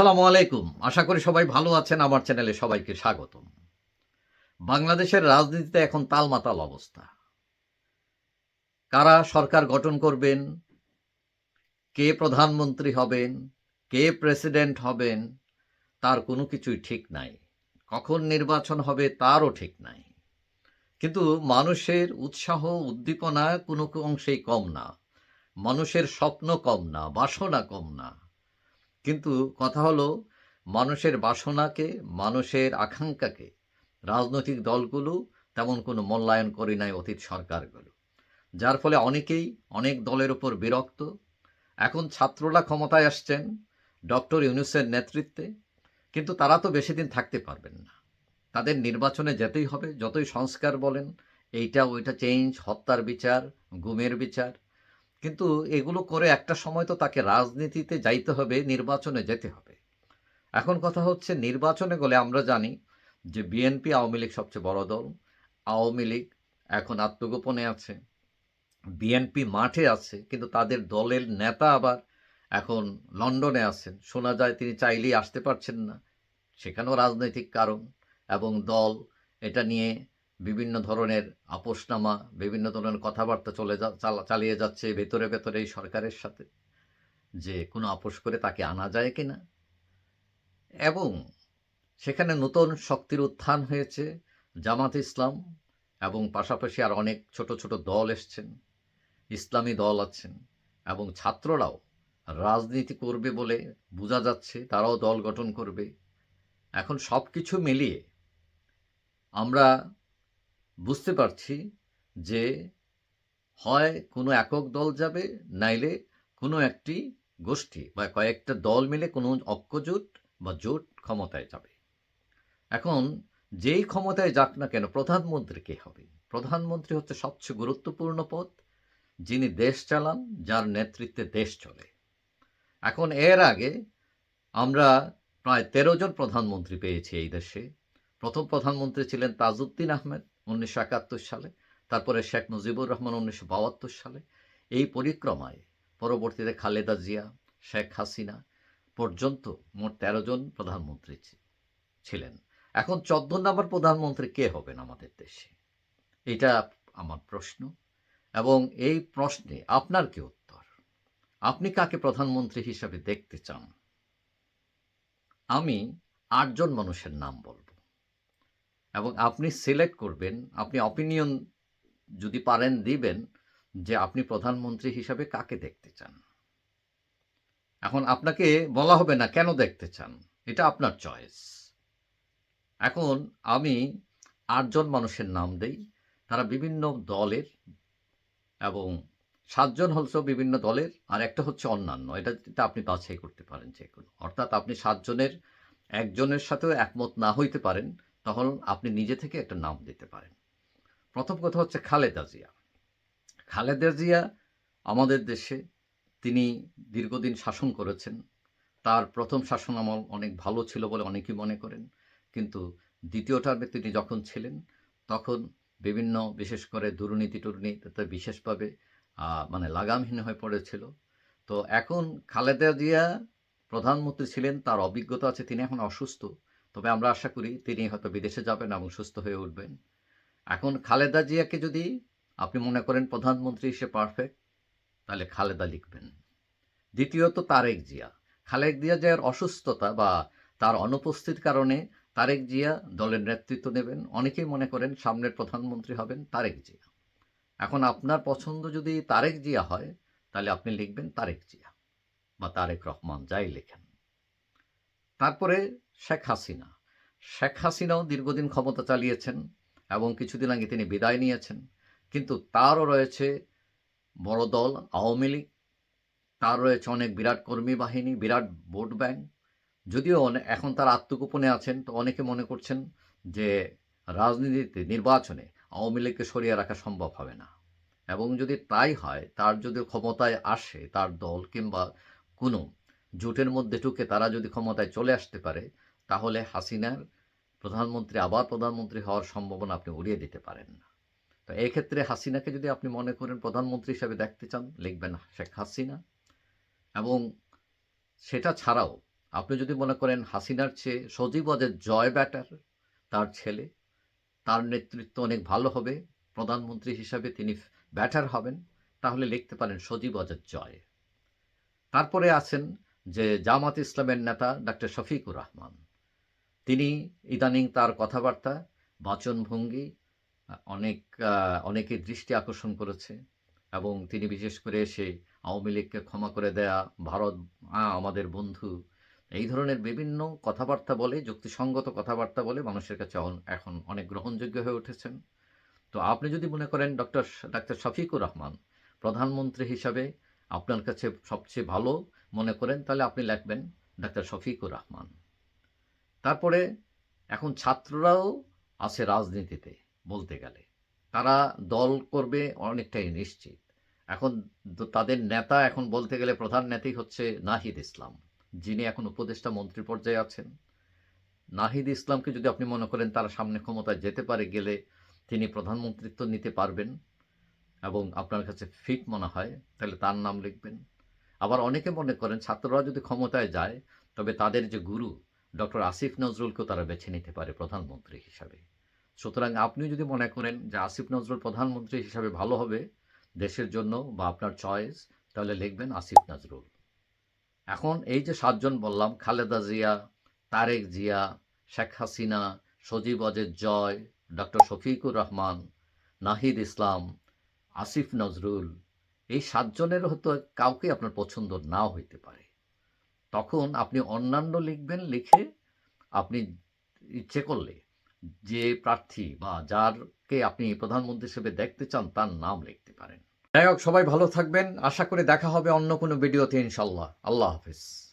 আসসালামু আলাইকুম। আশা করি সবাই ভালো আছেন। আমার চ্যানেলে সবাইকে স্বাগতম। বাংলাদেশের রাজনীতিতে এখন তালমাতাল অবস্থা। কারা সরকার গঠন করবেন? কে প্রধানমন্ত্রী হবেন? কে প্রেসিডেন্ট হবেন? তার কোনো কিছুই ঠিক নাই। কখন নির্বাচন হবে তারও ঠিক নাই। কিন্তু মানুষের উৎসাহ, উদ্দীপনা কোনো অংশেই কম না। মানুষের স্বপ্ন কম না, বাসনা কম না। কিন্তু কথা হলো, মানুষের বাসনাকে, মানুষের আকাঙ্ক্ষাকে, রাজনৈতিক দলগুলো তেমন কোনো মূল্যায়ন করে নাই অতীত সরকারগুলো। যার ফলে অনেকেই অনেক দলের ওপর বিরক্ত। এখন ছাত্ররা ক্ষমতায় আসছেন ডক্টর ইউনুসের নেতৃত্বে, কিন্তু তারা তো বেশি দিন থাকতে পারবেন না। তাদের নির্বাচনে যেতেই হবে, যতই সংস্কার বলেন এইটা ওইটা চেঞ্জ হত্যার বিচার, গুমের বিচার। কিন্তু এগুলো করে একটা সময় তো তাকে রাজনীতিতে যাইতে হবে, নির্বাচনে যেতে হবে। এখন কথা হচ্ছে, নির্বাচনে গেলে আমরা জানি যে বিএনপি আওয়ামী লীগ সবচেয়ে বড় দল। আওয়ামী লীগ এখন আত্মগোপনে আছে, বিএনপি মাঠে আছে, কিন্তু তাদের দলের নেতা আবার এখন লন্ডনে আছেন। শোনা যায় তিনি চাইলেই আসতে পারছেন না। সেখানেও রাজনৈতিক কারণ এবং দল এটা নিয়ে বিভিন্ন ধরনের আপোষনামা, বিভিন্ন ধরনের কথাবার্তা চলে যা, চালা- চালিয়ে যাচ্ছে ভেতরে ভেতরে এই সরকারের সাথে, যে কোনো আপোষ করে তাকে আনা যায় কি না এবং সেখানে নতুন শক্তির উত্থান হয়েছে জামাত ইসলাম এবং পাশাপাশি আর অনেক ছোট ছোট দল এসছেন, ইসলামী দল আছেন এবং ছাত্ররাও রাজনীতি করবে বলে বোঝা যাচ্ছে, তারাও দল গঠন করবে। এখন সব কিছু মিলিয়ে আমরা বুঝতে পারছি যে হয় কোনো একক দল যাবে, নাইলে কোনো একটি গোষ্ঠী বা কয়েকটা দল মিলে কোনো ঐক্যজোট বা জোট ক্ষমতায় যাবে। এখন যেই ক্ষমতায় যাক না কেন প্রধানমন্ত্রী কে হবে? প্রধানমন্ত্রী হচ্ছে সবচেয়ে গুরুত্বপূর্ণ পদ, যিনি দেশ চালান, যার নেতৃত্বে দেশ চলে। এখন এর আগে আমরা প্রায় তেরো জন প্রধানমন্ত্রী পেয়েছি এই দেশে। প্রথম প্রধানমন্ত্রী ছিলেন তাজউদ্দিন আহমেদ উনিশশো একাত্তর সালে, তারপরে শেখ মুজিবুর রহমান উনিশশো বাহাত্তর সালে, এই পরিক্রমায় পরবর্তীতে খালেদা জিয়া, শেখ হাসিনা পর্যন্ত মোট তেরো জন প্রধানমন্ত্রী ছিলেন। এখন চোদ্দ নম্বর প্রধানমন্ত্রী কে হবেন আমাদের দেশে? এটা আমার প্রশ্ন। এবং এই প্রশ্নে আপনার কি উত্তর? আপনি কাকে প্রধানমন্ত্রী হিসাবে দেখতে চান? আমি আটজন মানুষের নাম বলব। এবং আপনি সিলেক্ট করবেন, আপনি অপিনিয়ন যদি পারেন দিবেন যে আপনি প্রধানমন্ত্রী হিসাবে কাকে দেখতে চান। এখন আপনাকে বলা হবে না কেন দেখতে চান, এটা আপনার চয়েস এখন আমি আটজন মানুষের নাম দেই, তারা বিভিন্ন দলের এবং সাতজন হচ্ছে বিভিন্ন দলের, আর একটা হচ্ছে অন্যান্য, এটা আপনি বাছাই করতে পারেন যে কোনো। অর্থাৎ আপনি সাতজনের, একজনের সাথেও একমত না হইতে পারেন তখন আপনি নিজে থেকে একটা নাম দিতে পারেন। প্রথম কথা হচ্ছে খালেদা জিয়া। খালেদা জিয়া আমাদের দেশে তিনি দীর্ঘদিন শাসন করেছেন। তার প্রথম শাসন আমল অনেক ভালো ছিল বলে অনেকেই মনে করেন। কিন্তু দ্বিতীয় টার্মে তিনি যখন ছিলেন, তখন বিভিন্ন বিশেষ করে দুর্নীতি টুর্নীতিতে বিশেষভাবে মানে লাগামহীন হয়ে পড়েছিল। তো এখন খালেদা জিয়া প্রধানমন্ত্রী ছিলেন, তার অভিজ্ঞতা আছে, তিনি এখন অসুস্থ। তবে আমরা আশা করি তিনি হয়তো বিদেশে যাবেন এবং সুস্থ হয়ে উঠবেন। এখন খালেদা জিয়াকে যদি আপনি মনে করেন প্রধানমন্ত্রী হিসেবে পারফেক্ট তাহলে খালেদা লিখবেন। দ্বিতীয়ত তারেক জিয়া। খালেক জিয়া জিয়ার অসুস্থতা বা তার অনুপস্থিত কারণে তারেক জিয়া দলের নেতৃত্ব নেবেন। অনেকেই মনে করেন সামনের প্রধানমন্ত্রী হবেন তারেক জিয়া। এখন আপনার পছন্দ যদি তারেক জিয়া হয়, তাহলে আপনি লিখবেন তারেক জিয়া বা তারেক রহমান, যাই লেখেন। তারপরে শেখ হাসিনা। শেখ হাসিনাও দীর্ঘদিন ক্ষমতা চালিয়েছেন এবং কিছুদিন আগে তিনি বিদায় নিয়েছেন। কিন্তু তারও রয়েছে বড় দল, আওয়ামী লীগ। তার রয়েছে অনেক বিরাট কর্মী বাহিনী, বিরাট ভোট ব্যাংক। যদিও এখন তার আত্মগোপনে আছেন, তো অনেকে মনে করছেন যে রাজনীতিতে নির্বাচনে আওয়ামী লীগকে সরিয়ে রাখা সম্ভব হবে না। এবং যদি তাই হয়, তার যদি ক্ষমতায় আসে তার দল কিংবা কোনো জোটের মধ্যে ঢুকে তারা যদি ক্ষমতায় চলে আসতে পারে তাহলে হাসিনার প্রধানমন্ত্রী, আবার প্রধানমন্ত্রী হওয়ার সম্ভাবনা আপনি উড়িয়ে দিতে পারেন না। তো এই ক্ষেত্রে হাসিনাকে যদি আপনি মনে করেন প্রধানমন্ত্রী হিসেবে দেখতে চান, লিখবেন শেখ হাসিনা। এবং সেটা ছাড়াও আপনি যদি মনে করেন হাসিনার চেয়ে সজীব অজের জয় ব্যাটার, তার ছেলে, তার নেতৃত্ব অনেক ভালো হবে, প্রধানমন্ত্রী হিসাবে তিনি ব্যাটার হবেন, তাহলে লিখতে পারেন সজীব অজের জয়। তারপরে আছেন যে জামাত ইসলামের নেতা ডাক্তার শফিকুর রহমান। তিনি ইদানিং তার কথাবার্তা, বাচনভঙ্গি, অনেক অনেকের দৃষ্টি আকর্ষণ করেছে এবং তিনি বিশেষ করে এসে আওয়ামী লীগকে ক্ষমা করে দেয়া, ভারত আমাদের বন্ধু, এই ধরনের বিভিন্ন কথাবার্তা বলে, যুক্তিসঙ্গত কথাবার্তা বলে মানুষের কাছে এখন অনেক গ্রহণযোগ্য হয়ে উঠেছেন। তো আপনি যদি মনে করেন, ডক্টর ডাক্তার শফিকুর রহমান, প্রধানমন্ত্রী হিসাবে আপনার কাছে সবচেয়ে ভালো মনে করেন, তাহলে আপনি লিখবেন, ডাক্তার শফিকুর রহমান। তারপরে এখন ছাত্ররাও আছে রাজনীতিতে বলতে গেলে। তারা দল করবে অনেকটাই নিশ্চিত। এখন তাদের নেতা এখন বলতে গেলে প্রধান নেতাই হচ্ছে নাহিদ ইসলাম, যিনি এখন উপদেষ্টা মন্ত্রী পর্যায়ে আছেন। নাহিদ ইসলামকে যদি আপনি মনে করেন তারা সামনে ক্ষমতায় যেতে পারে গেলে তিনি প্রধানমন্ত্রিত্ব নিতে পারবেন এবং আপনার কাছে ফিট মনে হয়, তাহলে তার নাম লিখবেন। আবার অনেকে মনে করেন ছাত্ররা যদি ক্ষমতায় যায়, তবে তাদের যে গুরু ডক্টর আসিফ নজরুলকেও তারা বেছে নিতে পারে প্রধানমন্ত্রী হিসাবে। সুতরাং আপনি যদি মনে করেন যে আসিফ নজরুল প্রধানমন্ত্রী হিসাবে ভালো হবে দেশের জন্য বা আপনার চয়েস তাহলে লিখবেন আসিফ নজরুল। এখন এই যে সাতজন বললাম, খালেদা জিয়া, তারেক জিয়া, শেখ হাসিনা, সজীব অজেদ জয়, ডক্টর শফিকুর রহমান, নাহিদ ইসলাম, আসিফ নজরুল, এই সাতজনের হয়তো কাউকে আপনার পছন্দ নাও হইতে পারে। তখন আপনি অন্যান্য লিখবেন লিখে আপনি ইচ্ছে করলে যে প্রার্থী বা যারকে আপনি প্রধানমন্ত্রী হিসেবে দেখতে চান তার নাম লিখতে পারেন। যাই হোক, সবাই ভালো থাকবেন। আশা করে দেখা হবে অন্য কোনো ভিডিওতে ইনশাল্লাহ আল্লাহ হাফিজ।